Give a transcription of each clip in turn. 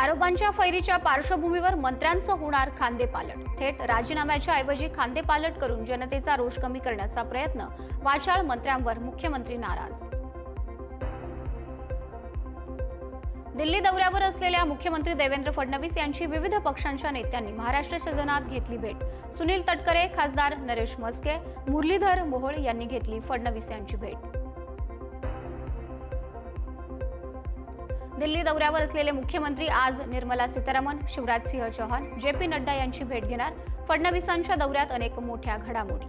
आरोपांच्या फैरीच्या पार्श्वभूमीवर मंत्र्यांचं होणार खांदेपालट थेट राजीनाम्याच्या ऐवजी खांदेपालट करून जनतेचा रोष कमी करण्याचा प्रयत्न वाचाळ मंत्र्यांवर मुख्यमंत्री नाराज. दिल्ली दौऱ्यावर असलेल्या मुख्यमंत्री देवेंद्र फडणवीस यांची विविध पक्षांच्या नेत्यांनी महाराष्ट्र सदनात घेतली भेट. सुनील तटकरे खासदार नरेश म्हस्के मुरलीधर मोहोळ यांनी घेतली फडणवीस यांची भेट. दिल्ली दौऱ्यावर असलेले मुख्यमंत्री आज निर्मला सीतारामन शिवराज सिंह चौहान जे पी नड्डा यांची भेट घेणार. फडणवीसांच्या दौऱ्यात अनेक मोठ्या घडामोडी.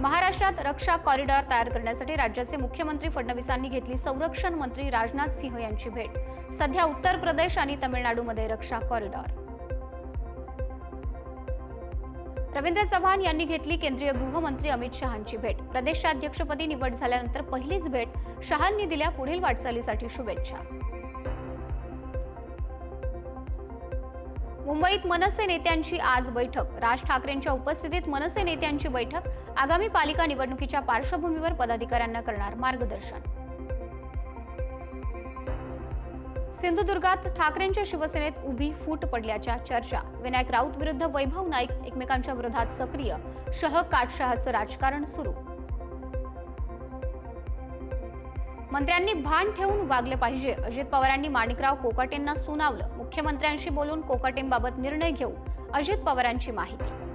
महाराष्ट्रात रक्षा कॉरिडॉर तयार करण्यासाठी राज्याचे मुख्यमंत्री फडणवीसांनी घेतली संरक्षण मंत्री राजनाथ सिंह यांची भेट. सध्या उत्तर प्रदेश आणि तमिळनाडूमध्ये रक्षा कॉरिडॉर. रवींद्र चव्हाण यांनी घेतली केंद्रीय गृहमंत्री अमित शहांची भेट. प्रदेशाध्यक्षपदी निवड झाल्यानंतर पहिलीच भेट शहांनी दिल्या पुढील वाटचालीसाठी शुभेच्छा. मुंबईत मनसे नेत्यांची आज बैठक. राज ठाकरेंच्या उपस्थितीत मनसे नेत्यांची बैठक. आगामी पालिका निवडणुकीच्या पार्श्वभूमीवर पदाधिकाऱ्यांना करणार मार्गदर्शन. सिंधुदुर्गात ठाकरेंच्या शिवसेनेत उभी फूट पडल्याच्या चर्चा. विनायक राऊत विरुद्ध वैभव नाईक एकमेकांच्या विरोधात सक्रिय. शह काटशहाचं राजकारण सुरू. मंत्र्यांनी भान ठेवून वागले पाहिजे. अजित पवारांनी माणिकराव कोकाटेंना सुनावलं. मुख्यमंत्र्यांशी बोलून कोकाटेंबाबत निर्णय घेऊ. अजित पवारांची माहिती.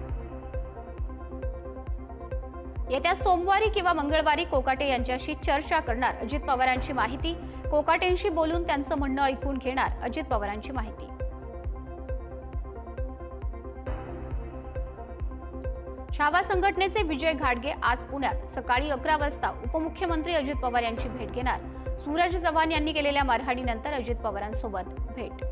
येत्या सोमवारी किंवा मंगळवारी कोकाटे यांच्याशी चर्चा करणार अजित पवारांची माहिती. कोकाटेंशी बोलून त्यांचं म्हणणं ऐकून घेणार अजित पवारांची माहिती. छावा संघटनेचे विजय घाडगे आज पुण्यात सकाळी अकरा वाजता उपमुख्यमंत्री अजित पवार यांची भेट घेणार. सूरज चव्हाण यांनी केलेल्या मारहाणीनंतर अजित पवारांसोबत भेट.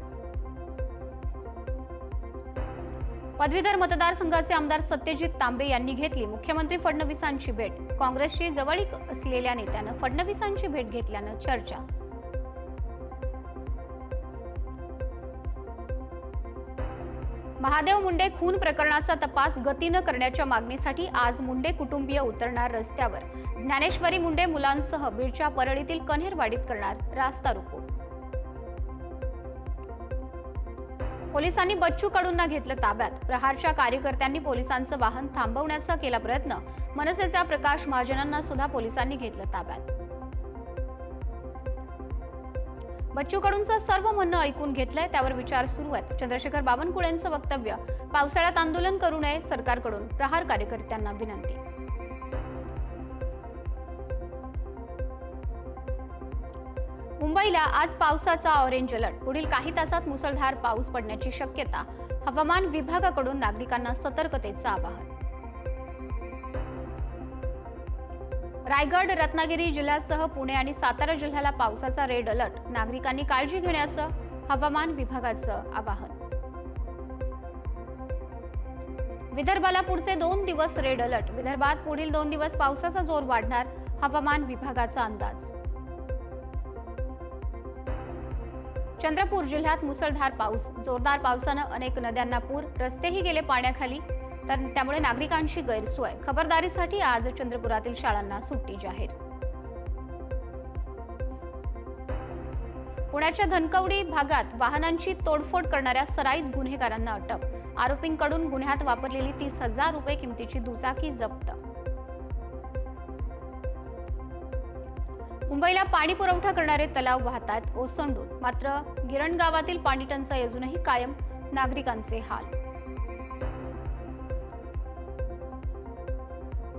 पदवीधर मतदारसंघाचे आमदार सत्यजित तांबे यांनी घेतली. मुख्यमंत्री फडणवीसांची भेट. काँग्रेसशी जवळीक असलेल्या नेत्यानं फडणवीसांची भेट घेतल्यानं चर्चा. महादेव मुंडे खून प्रकरणाचा तपास गतीनं करण्याच्या मागणीसाठी आज मुंडे कुटुंबीय उतरणार रस्त्यावर. ज्ञानेश्वरी मुंडे मुलांसह बीडच्या परळीतील कन्हेरवाडीत करणार रास्ता रोको. पोलिसांनी बच्चू कडूंना घेतलं ताब्यात. प्रहारच्या कार्यकर्त्यांनी पोलिसांचं वाहन थांबवण्याचा केला प्रयत्न. मनसेचा प्रकाश महाजनांना सुद्धा पोलिसांनी घेतलं ताब्यात. बच्चू कडूंचं सर्व म्हणणं ऐकून घेतलंय त्यावर विचार सुरू आहेत. चंद्रशेखर बावनकुळेंचं वक्तव्य पावसाळ्यात आंदोलन करू नये सरकारकडून प्रहार कार्यकर्त्यांना विनंती. मुंबईला आज पावसाचा ऑरेंज अलर्ट. पुढील काही तासात मुसळधार पाऊस पडण्याची शक्यता. हवामान विभागाकडून नागरिकांना सतर्कतेचं आवाहन. रायगड रत्नागिरी जिल्ह्यासह पुणे आणि सातारा जिल्ह्याला पावसाचा रेड अलर्ट. नागरिकांनी काळजी घेण्याचं हवामान विभागाचं आवाहन. विदर्भाला पुढचे दोन दिवस रेड अलर्ट. विदर्भात पुढील दोन दिवस पावसाचा जोर वाढणार हवामान विभागाचा अंदाज. चंद्रपूर जिल्ह्यात मुसळधार पाऊस. जोरदार पावसानं अनेक नद्यांना पूर रस्तेही गेले पाण्याखाली. तर त्यामुळे नागरिकांची गैरसोय. खबरदारीसाठी आज चंद्रपुरातील शाळांना सुट्टी जाहीर. पुण्याच्या धनकवडी भागात वाहनांची तोडफोड करणाऱ्या सराईत गुन्हेगारांना अटक. आरोपींकडून गुन्ह्यात वापरलेली तीस हजार रुपये किमतीची दुचाकी जप्त. मुंबईला पाणी पुरवठा करणारे तलाव वाहतात ओसंडून. मात्र गिरण गावातील पाणी टंचाई अजूनही कायम. नागरिकांचे हाल.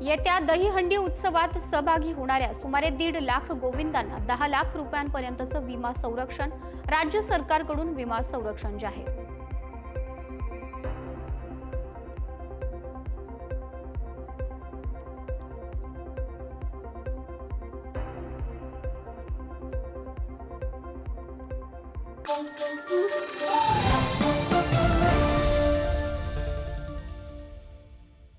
येत्या दहीहंडी उत्सवात सहभागी होणाऱ्या सुमारे दीड लाख गोविंदांना दहा लाख रुपयांपर्यंतचं विमा संरक्षण. राज्य सरकारकडून विमा संरक्षण जाहीर. Thank you.